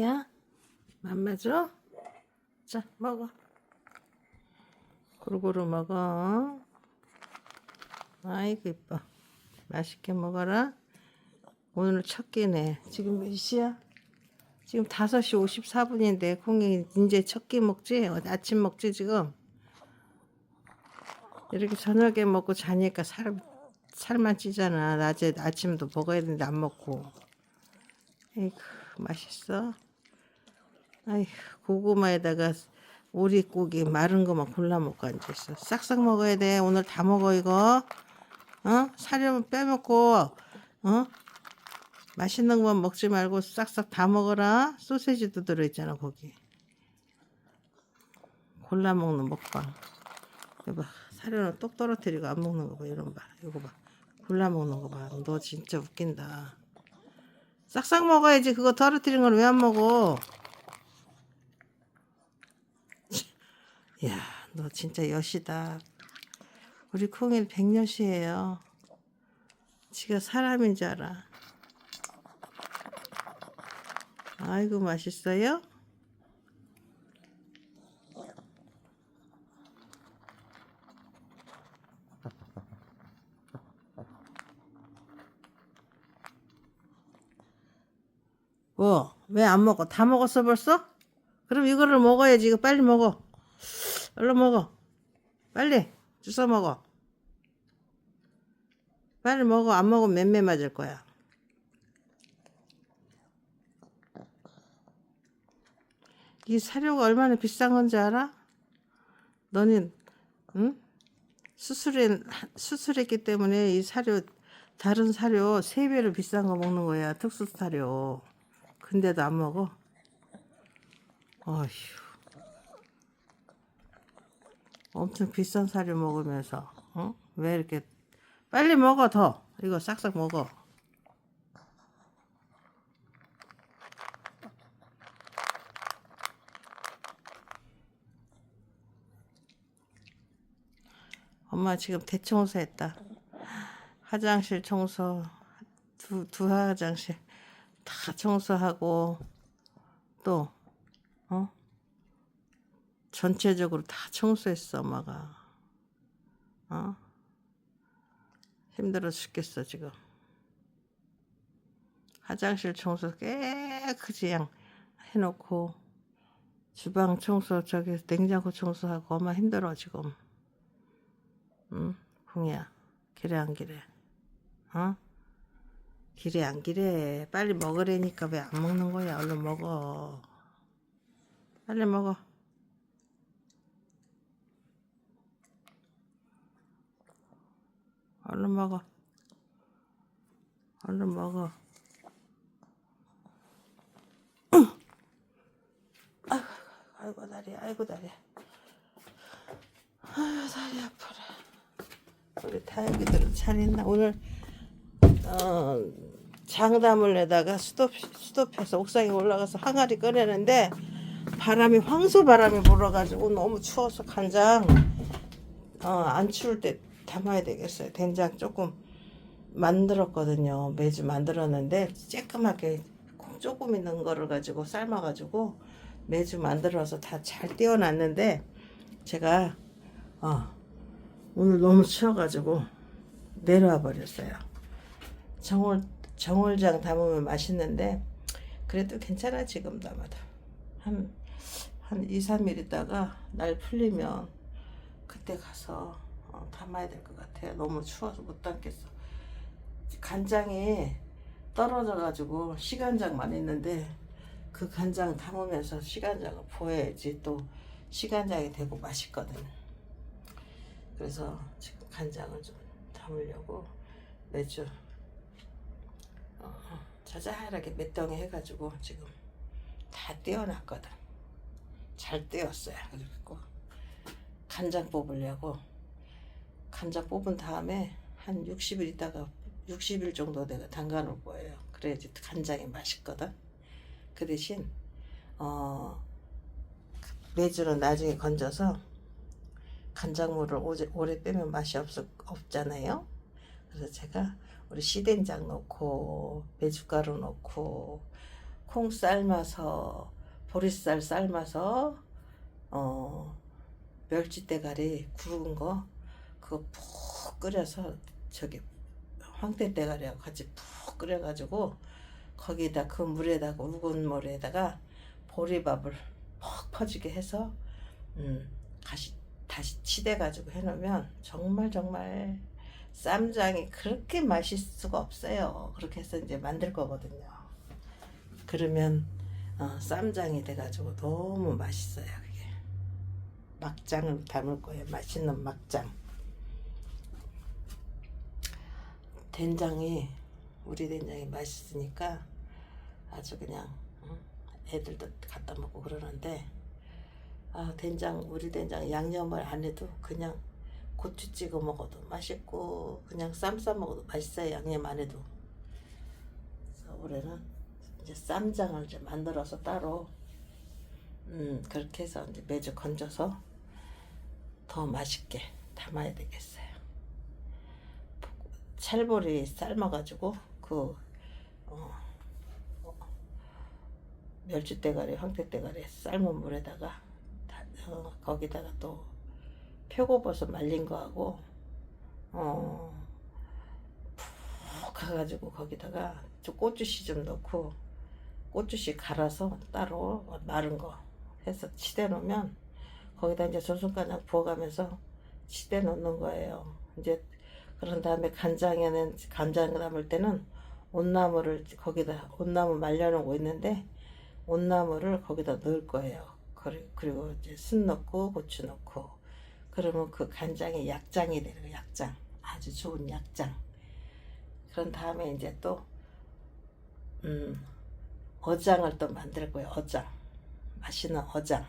야, 맘마 줘? 자, 먹어. 고루고루 먹어. 아이고, 이뻐. 맛있게 먹어라. 오늘 첫 끼네. 지금 몇 시야? 지금 5시 54분인데, 콩이 이제 첫 끼 먹지? 어, 아침 먹지, 지금? 이렇게 저녁에 먹고 자니까 살, 살만 찌잖아. 낮에 아침도 먹어야 되는데 안 먹고. 에이구, 맛있어. 아이 고구마에다가 오리고기 마른 거만 골라 먹고 앉아있어. 싹싹 먹어야 돼. 오늘 다 먹어 이거. 어? 사려면 빼먹고 어? 맛있는 것만 먹지 말고 싹싹 다 먹어라. 소세지도 들어있잖아 거기. 골라 먹는 먹방. 이거 봐. 사료는 똑 떨어뜨리고 안 먹는 거 봐. 이런 봐. 이거 봐. 골라 먹는 거 봐. 너 진짜 웃긴다. 싹싹 먹어야지. 그거 떨어뜨린 걸 왜 안 먹어? 야, 너 진짜 여시다. 우리 콩이 백년시예요. 지가 사람인 줄 알아. 아이고 맛있어요? 뭐? 왜 안 먹어? 다 먹었어 벌써? 그럼 이거를 먹어야지. 이거 빨리 먹어. 얼른 먹어. 빨리 주워 먹어. 빨리 먹어. 안 먹으면 맴매 맞을 거야. 이 사료가 얼마나 비싼 건지 알아? 너는 응? 수술해 수술했기 때문에 이 사료 다른 사료 세 배로 비싼 거 먹는 거야. 특수 사료. 근데도 안 먹어. 어휴. 엄청 비싼 사료 먹으면서 어? 왜 이렇게 빨리 먹어 더 이거 싹싹 먹어 엄마 지금 대청소했다 화장실 청소 두, 두 화장실 다 청소하고 또 어? 전체적으로 다 청소했어 엄마가. 어? 힘들어 죽겠어 지금. 화장실 청소 깨끗이 해놓고 주방 청소 저기 냉장고 청소하고 엄마 힘들어 지금. 응? 풍이야 기래 안 기래 어? 기래 안 기래 빨리 먹으래니까 왜 안 먹는 거야? 얼른 먹어. 빨리 먹어 얼른 먹어. 얼른 먹어. 아이고, 다리, 아이고 다리. 아이고 다리 아파라. 우리 다육이들은 잘 있나? 오늘 어, 장담을 내다가 스톱 스톱해서 옥상에 올라가서 항아리 꺼내는데 바람이 황소 바람이 불어가지고 너무 추워서 간장 어, 안 추울 때 담아야 되겠어요. 된장 조금 만들었거든요. 매주 만들었는데 쬐끔하게 콩 조금 있는 거를 가지고 삶아가지고 매주 만들어서 다잘 띄워놨는데 제가 어, 오늘 너무 추워가지고 내려와 버렸어요. 정월 정월장 담으면 맛있는데 그래도 괜찮아 지금 담아도 한한 2, 3일 있다가 날 풀리면 그때 가서 어, 담아야 될 것 같아요. 너무 추워서 못 담겠어. 간장이 떨어져가지고 시간장만 있는데 그 간장 담으면서 시간장을 부어야지 또 시간장이 되고 맛있거든. 그래서 지금 간장을 좀 담으려고 매주 어, 자잘하게 몇 덩이 해가지고 지금 다 떼어놨거든. 잘 떼었어요. 그리고 간장 뽑으려고 간장 뽑은 다음에 한 60일 있다가 60일 정도 내가 담가 놓을 거예요. 그래야지 간장이 맛있거든. 그 대신 어 매주는 나중에 건져서 간장물을 오래, 오래 빼면 맛이 없, 없잖아요. 그래서 제가 우리 시된장 넣고 메주가루 넣고 콩 삶아서 보리쌀 삶아서 어 멸치 대가리 구운 거 그거 푹 끓여서 저기 황태 대가리하고 같이 푹 끓여가지고 거기다 그 물에다가 우군 물에다가 보리밥을 푹 퍼지게 해서 음 다시 다시 치대가지고 해놓으면 정말 정말 쌈장이 그렇게 맛있을 수가 없어요. 그렇게 해서 이제 만들 거거든요. 그러면 어, 쌈장이 돼가지고 너무 맛있어요. 그게 막장을 담을 거예요. 맛있는 막장. 된장이 우리 된장이 맛있으니까 아주 그냥 응? 애들도 갖다 먹고 그러는데 아 된장 우리 된장 양념을 안 해도 그냥 고추 찍어 먹어도 맛있고 그냥 쌈 싸 먹어도 맛있어요 양념 안 해도 그래서 올해는 이제 쌈장을 이제 만들어서 따로 음 그렇게 해서 이제 매주 건져서 더 맛있게 담아야 되겠어요 찰보리 삶아가지고 그 어, 어, 멸치대가리 황태 대가리 삶은 물에다가 다, 어, 거기다가 또 표고버섯 말린 거하고 어, 푹 가가지고 거기다가 저 고추씨 좀 넣고 고추씨 갈아서 따로 마른 거 해서 치대 놓으면 거기다 이제 전순간장 부어가면서 치대 놓는 거예요. 이제 그런 다음에 간장에는 간장 담을 때는 온나무를 거기다 온나무 말려놓고 있는데 온나무를 거기다 넣을 거예요. 그리- 그리고 이제 순 넣고 고추 넣고 그러면 그 간장이 약장이 되는 거예요. 약장 아주 좋은 약장. 그런 다음에 이제 또 음, 어장을 또 만들 거예요. 어장 맛있는 어장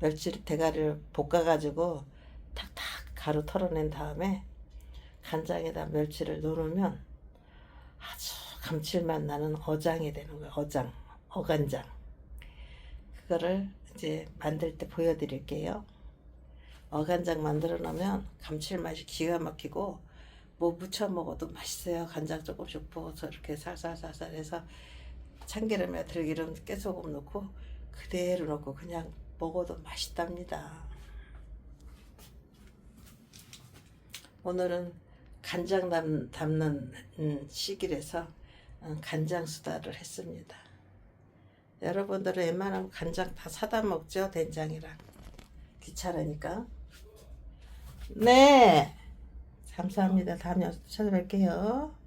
멸치 대가리를 볶아가지고 탁탁 가루 털어낸 다음에 간장에다 멸치를 넣으면 아주 감칠맛 나는 어장이 되는 거예요. 어장, 어간장. 그거를 이제 만들 때 보여드릴게요. 어간장 만들어 놓으면 감칠맛이 기가 막히고 뭐 무쳐 먹어도 맛있어요. 간장 조금씩 부어서 이렇게 살살살살 해서 참기름에 들기름 깨소금 넣고 그대로 넣고 그냥 먹어도 맛있답니다. 오늘은 간장 담, 담는 음, 시기라서 음, 간장 수다를 했습니다. 여러분들은 웬만하면 간장 다 사다 먹죠 된장이랑. 귀찮으니까. 네! 감사합니다. 다음에 찾아뵐게요